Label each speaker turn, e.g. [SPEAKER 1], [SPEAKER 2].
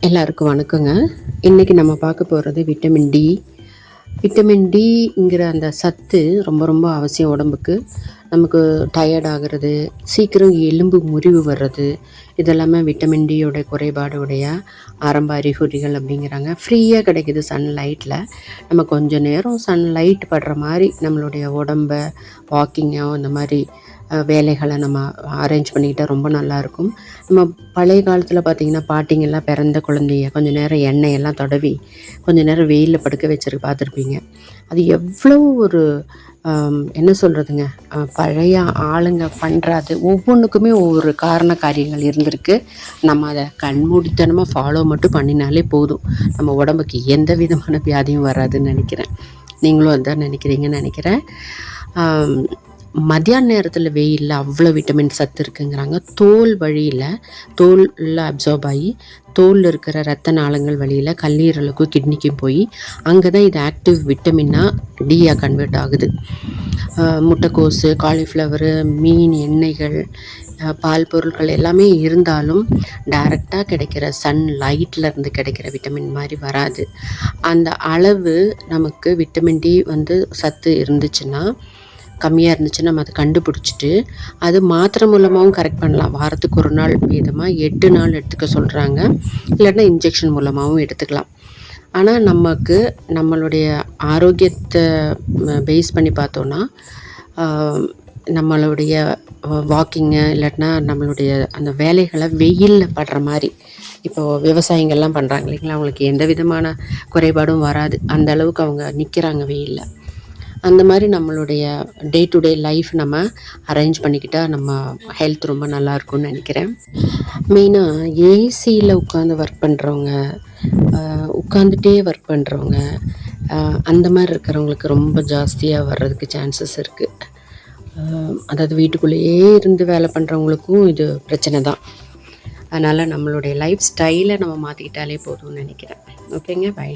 [SPEAKER 1] எல்லாருக்கும் வணக்கங்க. இன்றைக்கி நம்ம பார்க்க போகிறது விட்டமின் டி விட்டமின் டிங்கிற அந்த சத்து ரொம்ப ரொம்ப அவசியம் உடம்புக்கு. நமக்கு டயர்ட் ஆகிறது சீக்கிரம் எலும்பு முறிவு வர்றது இதெல்லாமே விட்டமின் டியோட குறைபாடுடைய ஆரம்ப அறிகுறிகள் அப்படிங்கிறாங்க. ஃப்ரீயாக கிடைக்குது சன்லைட்டில் நம்ம கொஞ்சம் நேரம் சன்லைட் படுற மாதிரி நம்மளுடைய உடம்ப வாக்கிங்கோ இந்த மாதிரி வேலைகளை நம்ம அரேஞ்ச் பண்ணிக்கிட்டால் ரொம்ப நல்லாயிருக்கும். நம்ம பழைய காலத்தில் பார்த்திங்கன்னா பாட்டிங்கெல்லாம் பிறந்த குழந்தைய கொஞ்சம் நேரம் எண்ணெயெல்லாம் தடவி கொஞ்சம் நேரம் வெயிலில் படுக்க வச்சிருக்கு பார்த்துருப்பீங்க அது எவ்வளோ ஒரு என்ன சொல்கிறதுங்க பழைய ஆளுங்க பண்ணுறாது ஒவ்வொன்றுக்குமே ஒவ்வொரு காரண காரியங்கள் இருந்திருக்கு. நம்ம அதை கண்மூடித்தனமாக ஃபாலோ மட்டும் பண்ணினாலே போதும். நம்ம உடம்புக்கு எந்த விதமான வியாதியும் வராதுன்னு நினைக்கிறேன். நீங்களும் அதான் நினைக்கிறீங்கன்னு நினைக்கிறேன். மத்தியான நேரத்தில் வெயிலில் அவ்வளோ விட்டமின் சத்து இருக்குங்கிறாங்க. தோல் வழியில் தோலில் அப்சார்ப் ஆகி தோலில் இருக்கிற ரத்த நாளங்கள் வழியில் கல்லீரலுக்கும் கிட்னிக்கும் போய் அங்கே தான் இது ஆக்டிவ் விட்டமினாக டியாக கன்வெர்ட் ஆகுது. ஆஹ் முட்டைக்கோஸு காலிஃப்ளவரு மீன் எண்ணெய்கள் பால் பொருட்கள் எல்லாமே இருந்தாலும் டைரெக்டாக கிடைக்கிற சன் லைட்டில் இருந்து கிடைக்கிற விட்டமின் மாதிரி வராது. அந்த அளவு நமக்கு விட்டமின் டி வந்து சத்து இருந்துச்சுன்னா கம்மியாக இருந்துச்சுன்னா நம்ம அதை கண்டுபிடிச்சிட்டு அது மாத்திரை மூலமாகவும் கரெக்ட் பண்ணலாம். வாரத்துக்கு ஒரு நாள் வீதமாக எட்டு நாள் எடுத்துக்க சொல்கிறாங்க இல்லைன்னா இன்ஜெக்ஷன் மூலமாகவும் எடுத்துக்கலாம். ஆனால் நமக்கு நம்மளுடைய ஆரோக்கியத்தை பேஸ் பண்ணி பார்த்தோன்னா நம்மளுடைய வாக்கிங்கு இல்லாட்டினா நம்மளுடைய அந்த வேலைகளை வெயிலில் படுற மாதிரி. இப்போ விவசாயிங்கள்லாம் பண்ணுறாங்க இல்லைங்களா? அவங்களுக்கு எந்த விதமான குறைபாடும் வராது. அந்த அளவுக்கு அவங்க நிற்கிறாங்க வெயிலில். அந்த மாதிரி நம்மளுடைய டே டு டே லைஃப் நம்ம அரேஞ்ச் பண்ணிக்கிட்டால் நம்ம ஹெல்த் ரொம்ப நல்லா இருக்கும்னு நினைக்கிறேன். மெயினாக ஏசியில் உட்காந்து ஒர்க் பண்ணுறவங்க உட்காந்துட்டே ஒர்க் பண்ணுறவங்க அந்த மாதிரி இருக்கிறவங்களுக்கு ரொம்ப ஜாஸ்தியாக வர்றதுக்கு சான்சஸ் இருக்குது அதாவது வீட்டுக்குள்ளேயே இருந்து வேலை பண்ணுறவங்களுக்கும் இது பிரச்சனை தான். அதனால் நம்மளுடைய லைஃப் ஸ்டைலை நம்ம மாற்றிக்கிட்டாலே போதும்னு நினைக்கிறேன். ஓகேங்க பை